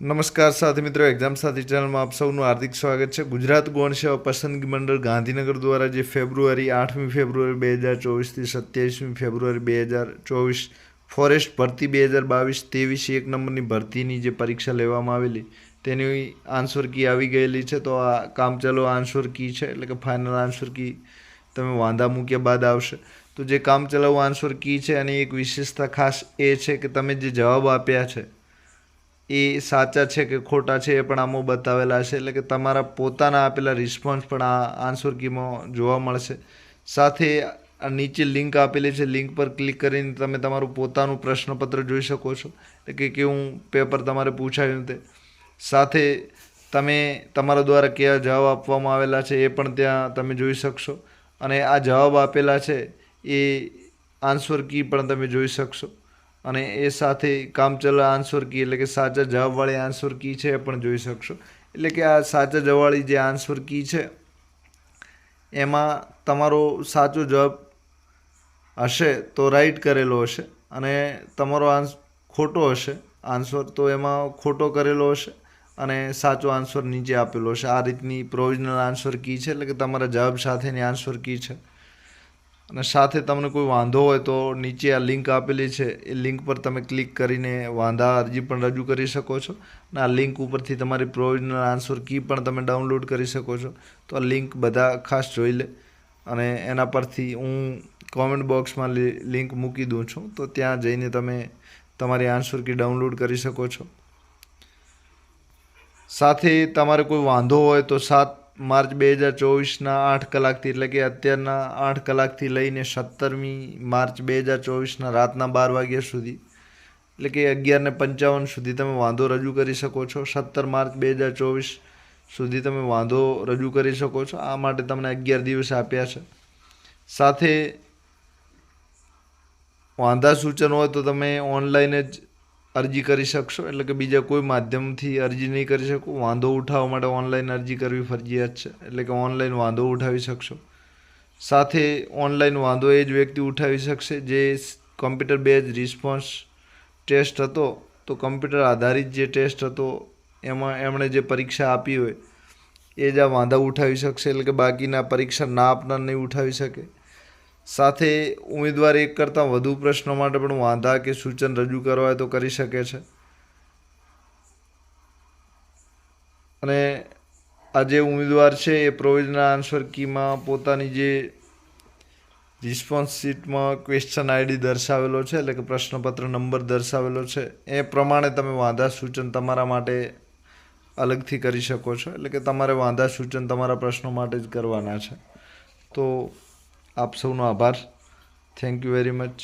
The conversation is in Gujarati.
નમસ્કાર સાથી મિત્રો એક્ઝામ સાથી ચેનલમાં આપ સૌનું હાર્દિક સ્વાગત છે. ગુજરાત ગૌણ સેવા પસંદગી મંડળ ગાંધીનગર દ્વારા જે ફેબ્રુઆરી આઠમી ફેબ્રુઆરી બે હજાર ચોવીસથી સત્યાવીસમી ફેબ્રુઆરી બે હજાર ચોવીસ ફોરેસ્ટ ભરતી બે હજાર બાવીસ ત્રેવીસ એક નંબરની ભરતીની જે પરીક્ષા લેવામાં આવેલી, તેની આન્સર કી આવી ગયેલી છે. તો આ કામચલો આન્સર કી છે, એટલે કે ફાઇનલ આન્સર કી તમે વાંધા મૂક્યા બાદ આવશે. તો જે કામચલાઉ આન્સર કી છે અને એક વિશેષતા ખાસ એ છે કે તમે જે જવાબ આપ્યા છે એ સાચા છે કે ખોટા છે એ પણ આમાં બતાવેલા છે. એટલે કે તમારા પોતાના આપેલા રિસ્પોન્સ પણ આ આન્સર કીમાં જોવા મળશે. સાથે આ નીચે લિંક આપેલી છે લિંક પર ક્લિક કરીને તમે તમારું પોતાનું પ્રશ્નપત્ર જોઈ શકો છો. એટલે કે કેવું પેપર તમારે પૂછાયું તે. સાથે તમે તમારા દ્વારા કયા જવાબ આપવામાં આવેલા છે એ પણ ત્યાં તમે જોઈ શકશો. અને આ જવાબ આપેલા છે એ આન્સર કી પણ તમે જોઈ શકશો. અને એ સાથે કામચલા આન્સર કી એટલે કે સાચા જવાબવાળી આન્સર કી છે એ પણ જોઈ શકશો. એટલે કે આ સાચા જવાબવાળી જે આન્સર કી છે, એમાં તમારો સાચો જવાબ હશે તો રાઈટ કરેલો હશે અને તમારો આન્સ ખોટો હશે. આન્સર તો એમાં ખોટો કરેલો હશે અને સાચો આન્સર નીચે આપેલો હશે. આ રીતની પ્રોવિઝનલ આન્સર કી છે એટલે કે તમારા જવાબ સાથેની આન્સર કી છે. અને સાથે તમને કોઈ વાંધો હોય તો નીચે આ લિંક આપેલી છે, એ લિંક પર તમે ક્લિક કરીને વાંધા અરજી પણ રજૂ કરી શકો છો અને આ લિંક ઉપરથી તમારી પ્રોવિઝનલ આન્સર કી પણ તમે ડાઉનલોડ કરી શકો છો. તો આ લિંક બધા ખાસ જોઈ લે અને એના પરથી હું કોમેન્ટ બોક્સમાં લિંક મૂકી દઉં છું. તો ત્યાં જઈને તમે તમારી આન્સર કી ડાઉનલોડ કરી શકો છો. સાથે તમારે કોઈ વાંધો હોય તો સાત માર્ચ બે હજાર ચોવીસના આઠ કલાકથી એટલે કે અત્યારના આઠ કલાકથી લઈને સત્તરમી માર્ચ બે હજાર ચોવીસના રાતના બાર વાગ્યા સુધી, એટલે કે અગિયારને પંચાવન સુધી તમે વાંધો રજૂ કરી શકો છો. સત્તર માર્ચ બે હજાર ચોવીસ સુધી તમે વાંધો રજૂ કરી શકો છો. આ માટે તમને અગિયાર દિવસ આપ્યા છે. સાથે વાંધા સૂચન હોય તો તમે ઓનલાઈન જ અરજી કરી શકશો? એટલે કે બીજા કોઈ માધ્યમથી અરજી નહીં કરી શકો? વાંધો ઉઠાવવા માટે ઓનલાઈન અરજી કરવી ફરજિયાત છે? એટલે કે ઓનલાઈન વાંધો ઉઠાવી શકશો? સાથે ઓનલાઈન વાંધો એ જ વ્યક્તિ ઉઠાવી શકશે જે કમ્પ્યુટર બેઝ રિસ્પોન્સ ટેસ્ટ હતો. તો કમ્પ્યુટર આધારિત જે ટેસ્ટ હતો, એમાં એમણે જે પરીક્ષા આપી હોય, એ જ આ વાંધા ઉઠાવી શકશે? એટલે કે બાકીના પરીક્ષા ના આપનાર નહીં ઉઠાવી શકે? સાથે ઉમેદવાર એક કરતાં વધુ પ્રશ્નો માટે પણ વાંધા કે સૂચન રજૂ કરવા હોય તો કરી શકે છે. અને આ જે ઉમેદવાર છે એ પ્રોવિઝનલ આન્સર કીમાં પોતાની જે રિસ્પોન્સ શીટમાં ક્વેશ્ચન આઈડી દર્શાવેલો છે, એટલે કે પ્રશ્નપત્ર નંબર દર્શાવેલો છે, એ પ્રમાણે તમે વાંધા સૂચન તમારા માટે અલગથી કરી શકો છો, એટલે કે તમારે વાંધા સૂચન તમારા પ્રશ્નો માટે જ કરવાના છે. તો આપ સૌનો આભાર થેન્ક યુ વેરી મચ